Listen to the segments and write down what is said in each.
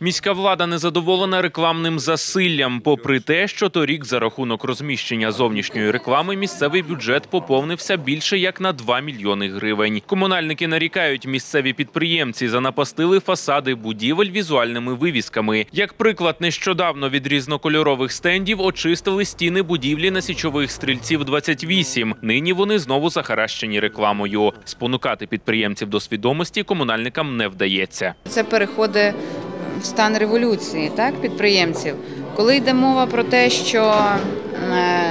Міська влада незадоволена рекламним засиллям. Попри те, що торік за рахунок розміщення зовнішньої реклами місцевий бюджет поповнився більше як на 2 мільйони гривень. Комунальники нарікають, місцеві підприємці занапастили фасади будівель візуальними вивісками. Як приклад, нещодавно від різнокольорових стендів очистили стіни будівлі на січових стрільців 28. Нині вони знову захаращені рекламою. Спонукати підприємців до свідомості комунальникам не вдається. Це переходить в стан революції, так, підприємців. Коли йде мова про те, що е,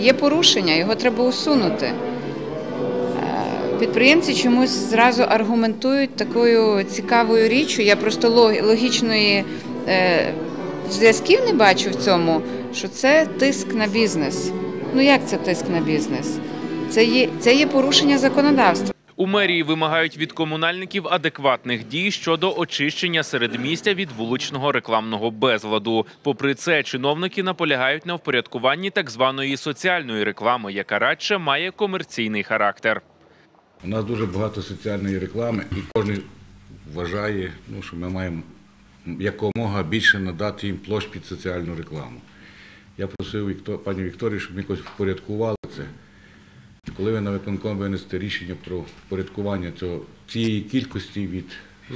є порушення, його треба усунути. Е, Підприємці чомусь зразу аргументують такою цікавою річчю. Я просто логічної е, зв'язків не бачу в цьому, що це тиск на бізнес. Ну як це тиск на бізнес? Це є, це є порушення законодавства. У мерії вимагають від комунальників адекватних дій щодо очищення середмістя від вуличного рекламного безладу. Попри це, чиновники наполягають на впорядкуванні так званої соціальної реклами, яка радше має комерційний характер. У нас дуже багато соціальної реклами, і кожен вважає, ну, що ми маємо якомога більше надати їм площ під соціальну рекламу. Я просив пані Вікторію, щоб ми якось впорядкували це. Коли ви на виконком винесете рішення про впорядкування цього, цієї кількості від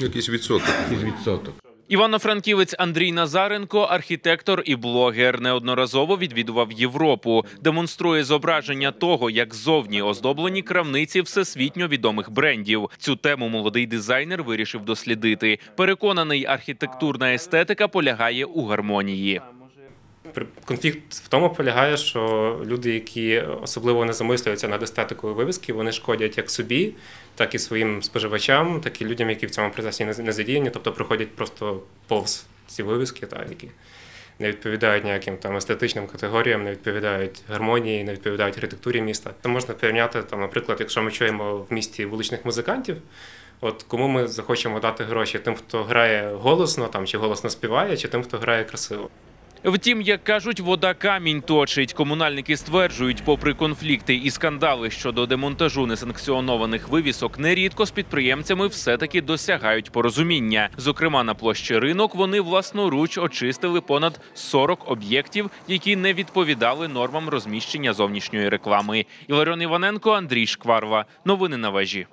Якийсь відсоток. якийсь відсоток. Івано-Франківець Андрій Назаренко, архітектор і блогер, неодноразово відвідував Європу. Демонструє зображення того, як зовні оздоблені крамниці всесвітньо відомих брендів. Цю тему молодий дизайнер вирішив дослідити. Переконаний, архітектурна естетика полягає у гармонії. Конфлікт в тому полягає, що люди, які особливо не замислюються над естетикою вивіски, вони шкодять як собі, так і своїм споживачам, так і людям, які в цьому процесі не задіяні, тобто проходять просто повз ці вивіски, та, які не відповідають ніяким там естетичним категоріям, не відповідають гармонії, не відповідають архітектурі міста. Це можна порівняти, там, наприклад, якщо ми чуємо в місті вуличних музикантів. От кому ми захочемо дати гроші? Тим, хто грає голосно там чи голосно співає, чи тим, хто грає красиво. Втім, як кажуть, вода камінь точить. Комунальники стверджують, попри конфлікти і скандали щодо демонтажу несанкціонованих вивісок, нерідко з підприємцями все-таки досягають порозуміння. Зокрема, на площі ринок вони власноруч очистили понад 40 об'єктів, які не відповідали нормам розміщення зовнішньої реклами. Іларіон Іваненко, Андрій Шкварва. Новини на вежі.